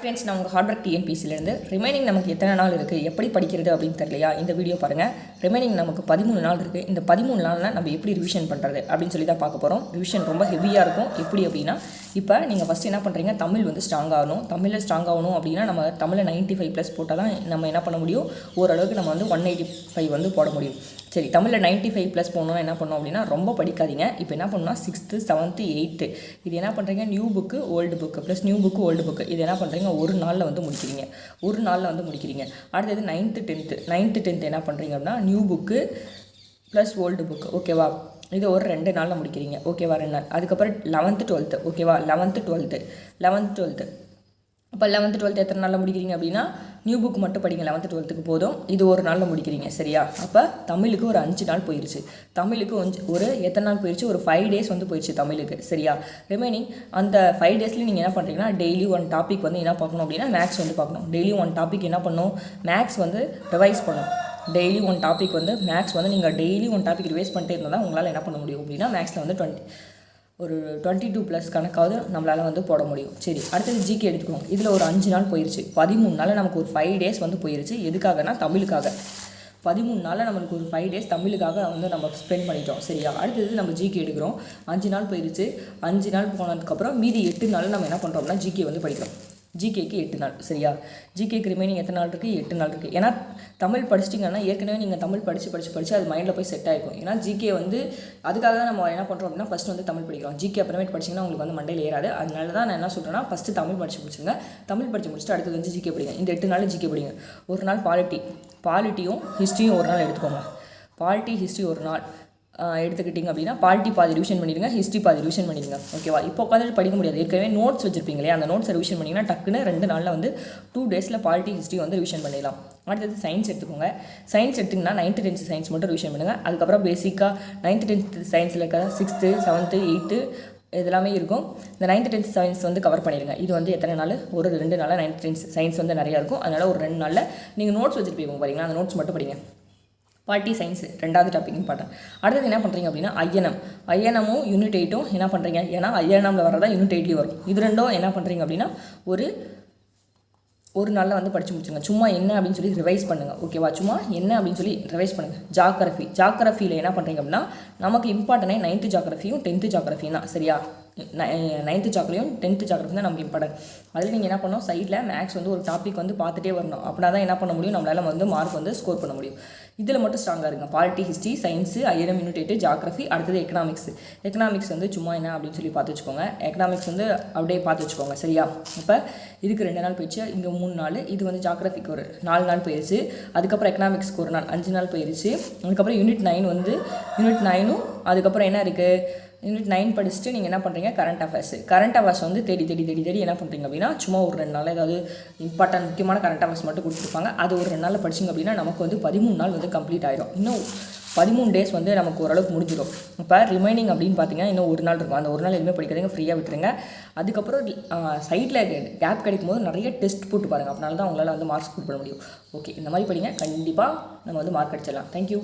Friends நான் உங்கள் hard work டிஎன்பிசிலேருந்து remaining நமக்கு எத்தனை நாள் இருக்குது எப்படி படிக்கிறது அப்படின்னு தெரியலையா? இந்த வீடியோ பாருங்கள் ரிமைனிங் நமக்கு பதிமூணு நாள் இருக்குது இந்த பதிமூணு நாளில் நம்ம எப்படி ரிவிஷன் பண்ணுறது அப்படின்னு சொல்லி தான் பார்க்க போகிறோம் ரிவிஷன் ரொம்ப ஹெவியாக இருக்கும். எப்படி அப்படின்னா இப்போ நீங்கள் ஃபஸ்ட்டு என்ன பண்ணுறீங்க தமிழ் வந்து ஸ்ட்ராங் ஆகணும். தமிழில் ஸ்ட்ராங் ஆகணும் அப்படின்னா நம்ம தமிழில் நைன்ட்டி ஃபைவ் ப்ளஸ் போட்டால் தான் நம்ம என்ன பண்ண முடியும்? ஓரளவுக்கு நம்ம வந்து ஒன் எயிட்டி ஃபைவ் வந்து போட முடியும். சரி தமிழில் நைன்ட்டி ஃபைவ் ப்ளஸ் போகணும்னா என்ன பண்ணோம் அப்படின்னா ரொம்ப படிக்காதீங்க. இப்போ என்ன பண்ணணும்னா சிக்ஸ்த்து செவன்த்து எயித்து இது என்ன பண்ணுறீங்க new book old book plus new book old book இது என்ன பண்ணுறீங்க ஒரு நாளில் வந்து முடிக்கிறீங்க. ஒரு நாளில் வந்து முடிக்கிறீங்க. அடுத்தது நைன்த்து டென்த்து நைன்த்து டென்த்து என்ன பண்ணுறீங்க அப்படின்னா new book plus old book ஓகேவா இது ஒரு ரெண்டு நாளில் முடிக்கிறீங்க. ஓகேவா ரெண்டு நாள். அதுக்கப்புறம் லெவன்த்து டுவெல்த்து ஓகேவா லெவன்த்து டுவெல்த்து லெவன்த்து டுவெல்த்து அப்போ லெவன்த்து டுவெல்த்து எத்தனை நாளில் முடிக்கிறீங்க அப்படின்னா நியூ புக் மட்டும் படிங்க. லெவன்த்து டுவெல்த்துக்கு போதும். இது ஒரு நாளில் முடிக்கிறீங்க சரியா? அப்போ தமிழுக்கு ஒரு அஞ்சு நாள் போயிருச்சு. தமிழுக்கு ஒரு எத்தனை நாள் போயிருச்சு? ஒரு ஃபைவ் டேஸ் வந்து போயிடுச்சு தமிழுக்கு சரியா? ரிமைனிங் அந்த ஃபைவ் டேஸ்லேயும் நீங்கள் என்ன பண்ணுறீங்கன்னா டெய்லி ஒன் டாபிக் வந்து என்ன பார்க்கணும் அப்படின்னா மேக்ஸ் வந்து பார்க்கணும். டெய்லி ஒன் டாபிக் என்ன பண்ணணும் மேக்ஸ் வந்து ரிவைஸ் பண்ணணும். டெய்லி ஒன் டாபிக் வந்து மேக்ஸ் வந்து நீங்கள் டெய்லி ஒன் டாபிக் ரிவைஸ் பண்ணிட்டே இருந்தால் தான் உங்களால் என்ன பண்ண முடியும்? அப்படின்னா மேக்ஸில் வந்து டுவெண்ட்டி ஒரு டுவெண்ட்டி டூ ப்ளஸ் கணக்காவது நம்மளால் வந்து போட முடியும். சரி அடுத்தது ஜிகே எடுத்துக்கணும் இதில் ஒரு அஞ்சு நாள் போயிருச்சு. பதிமூணு நாள் நமக்கு ஒரு ஃபைவ் டேஸ் வந்து போயிருச்சு. எதுக்காகனா தமிழுக்காக. பதிமூணு நாளில் நம்மளுக்கு ஒரு ஃபைவ் டேஸ் தமிழுக்காக வந்து நம்ம ஸ்பெண்ட் பண்ணிட்டோம். சரியா? அடுத்தது நம்ம ஜிகே எடுக்கிறோம். அஞ்சு நாள் போயிருச்சு. அஞ்சு நாள் போனதுக்கப்புறம் மீதி எட்டு நாள் நம்ம என்ன பண்ணுறோம்னா ஜிகே வந்து படிக்கிறோம். ஜிகேக்கு எட்டு நாள் சரியா? ஜிகேக்கு ரிமைனிங் எத்தனை நாள் இருக்குது எட்டு நாள் இருக்குது ஏன்னா தமிழ் படிச்சிட்டிங்கன்னா ஏற்கனவே நீங்கள் தமிழ் படித்து படித்து படித்து அது மைண்டில் போய் செட் ஆகிருக்கும் ஏன்னா ஜிகே வந்து அதுக்காக தான் நம்ம என்ன பண்ணுறோம் அப்படின்னா ஃபஸ்ட்டு வந்து தமிழ் படிக்கிறோம். ஜிகே அப்புறமேட்டு படிச்சிங்கன்னா உங்களுக்கு வந்து மண்டையில் ஏறாது. அதனால தான் நான் என்ன சொல்கிறேன்னா ஃபஸ்ட்டு தமிழ் படித்து முடிச்சுங்க தமிழ் படித்து முடிச்சுட்டு அடுத்தது வந்து ஜிகே படிங்க. இந்த எட்டு நாள் ஜிகே படிங்க. ஒரு நாள் பாலிட்டி பாலிட்டியும் ஹிஸ்ட்ரியும் ஒரு நாள் எடுத்துக்கோங்க. பாலிட்டி ஹிஸ்ட்ரி ஒரு நாள். எடுத்துக்கிட்டிங்க அப்படின்னா பாலிட்டி பாதி ரிவிஷன் பண்ணிடுங்க ஹிஸ்ட்ரி பாதி ரிவிஷன் பண்ணிடுங்க. ஓகேவா இப்போ உட்காந்து படிக்க முடியாது. ஏற்கனவே நோட்ஸ் வச்சிருப்பீங்க இல்லையா? அந்த நோட்ஸ் ரிவிஷன் பண்ணிங்கன்னா டக்குன்னு ரெண்டு நாளில் வந்து டூ டேஸில் பாலிட்டி ஹிஸ்ட்ரி வந்து ரிவிஷன் பண்ணிடலாம். அடுத்தது சயின்ஸ் எடுத்துக்கோங்க. சயின்ஸ் எடுத்திங்கன்னா நைன்த்து டென்த் சயின்ஸ் மட்டும் ரிவிஷன் பண்ணுங்கள் அதுக்கப்புறம் பேசிக்காக நைன்த்து டென்த்து சயின்ஸில் இருக்கிற சிக்ஸ்த்து செவன்த்து எயித்து இதெல்லாமே இருக்கும். இந்த நைன்த்து டென்த் சயின்ஸ் வந்து கவர் பண்ணிடுங்க. இது வந்து எத்தனை நாள்? ஒரு ரெண்டு நாளில் நைன்த் டென்த் சயின்ஸ் வந்து நிறையா இருக்கும். அதனால் ஒரு ரெண்டு நாளில் நீங்கள் நோட்ஸ் வச்சுருப்பீங்க பாருங்களா அந்த நோட்ஸ் மட்டும் படிங்க. பாட்டி சயின்ஸு ரெண்டாவது டாபிக்னு பார்த்தேன் அடுத்தது என்ன பண்ணுறீங்க அப்படின்னா ஐஎன்எம் ஐயனமும் யூனிட் எயிட்டும் என்ன பண்ணுறீங்க ஏன்னா ஐயனமில் வரதா யூனிட் எயிட்லேயும் வரும். இது ரெண்டும் என்ன பண்ணுறீங்க அப்படின்னா ஒரு ஒரு நாளில் வந்து படித்து முடிச்சுங்க சும்மா என்ன அப்படின்னு சொல்லி ரிவைஸ் பண்ணுங்கள் ஓகேவா சும்மா என்ன அப்படின்னு சொல்லி ரிவைஸ் பண்ணுங்கள் ஜாக்ரஃபி ஜாக்ரஃபியில் என்ன பண்ணுறீங்க அப்படின்னா நமக்கு இம்பார்ட்டனே நைன்த்து ஜாக்ரஃபியும் டென்த்து ஜாக்ரஃபியும் தான். சரியா? நைன்த்து ஜாக்கிரஃபியும் டென்த்து ஜாக்கிரஃபி தான் நமக்கு இம்பார்ட்டன்ட் அதில் நீங்கள் என்ன பண்ணணும்? சைடில் மேக்ஸ் வந்து ஒரு டாபிக் வந்து பார்த்துட்டே வரணும். அப்படின்னா தான் என்ன பண்ண முடியும்? நம்மளால் வந்து மார்க் வந்து ஸ்கோர் பண்ண முடியும். இதில் மட்டும் ஸ்ட்ராங்காக இருங்க. பாலிட்டி ஹிஸ்ட்ரி சயின்ஸு ஐஎம் யூனிடேட்டு ஜாகிரஃபி அடுத்தது எக்கனாமிக்ஸ் எக்கனாமிக்ஸ் வந்து சும்மா என்ன அப்படின்னு சொல்லி பார்த்து வச்சுக்கோங்க. எக்கனாமிக்ஸ் வந்து அப்படியே பார்த்து வச்சுக்கோங்க. சரியா? இப்போ இதுக்கு ரெண்டு நாள் போயிடுச்சு. இங்கே மூணு நாள். இது வந்து ஜாகிரஃபிக்கு ஒரு நாலு நாள் போயிடுச்சு அதுக்கப்புறம் எக்கனாமிக்ஸ்க்கு ஒரு நாள். அஞ்சு நாள் போயிடுச்சு அதுக்கப்புறம் யூனிட் நைன் வந்து யூனிட் நைனும் அதுக்கப்புறம் என்ன இருக்குது யூனிட் நைன் படிச்சுட்டு நீங்கள் என்ன பண்ணுறீங்க கரண்ட் அஃபேர்ஸ் கரண்ட் அஃபேர்ஸ் வந்து தேடி தேடி தேடி தேடி என்ன பண்ணுறீங்க அப்படின்னா சும்மா ஒரு ரெண்டு நாள் ஏதாவது இம்பார்ட்டன்ட் முக்கியமான கரண்ட் அஃபேர்ஸ் மட்டும் கொடுத்துருப்பாங்க அது ஒரு ரெண்டு நாளில் படிச்சிங்க அப்படின்னா நமக்கு வந்து பதிமூணு நாள் வந்து கம்ப்ளீட் ஆகிடும் இன்னும் பதிமூணு டேஸ் வந்து நமக்கு ஓரளவுக்கு முடிஞ்சிடும் இப்போ ரிமைனிங் அப்படின்னு பார்த்தீங்கன்னா இன்னும் ஒரு நாள் இருக்கும். அந்த ஒரு நாள் எதுவுமே படிக்காதீங்க ஃப்ரீயாக விட்டுருங்க. அதுக்கப்புறம் சைட்டில் கேப் கிடைக்கும் போது நிறைய டெஸ்ட் போட்டு பாருங்கள் அப்படினால தான் உங்களால் வந்து மார்க்ஸ் ஸ்கோர் பண்ண முடியும். ஓகே இந்த மாதிரி படிங்க. கண்டிப்பாக நம்ம வந்து மார்க் அடிச்சிடலாம். தேங்க்யூ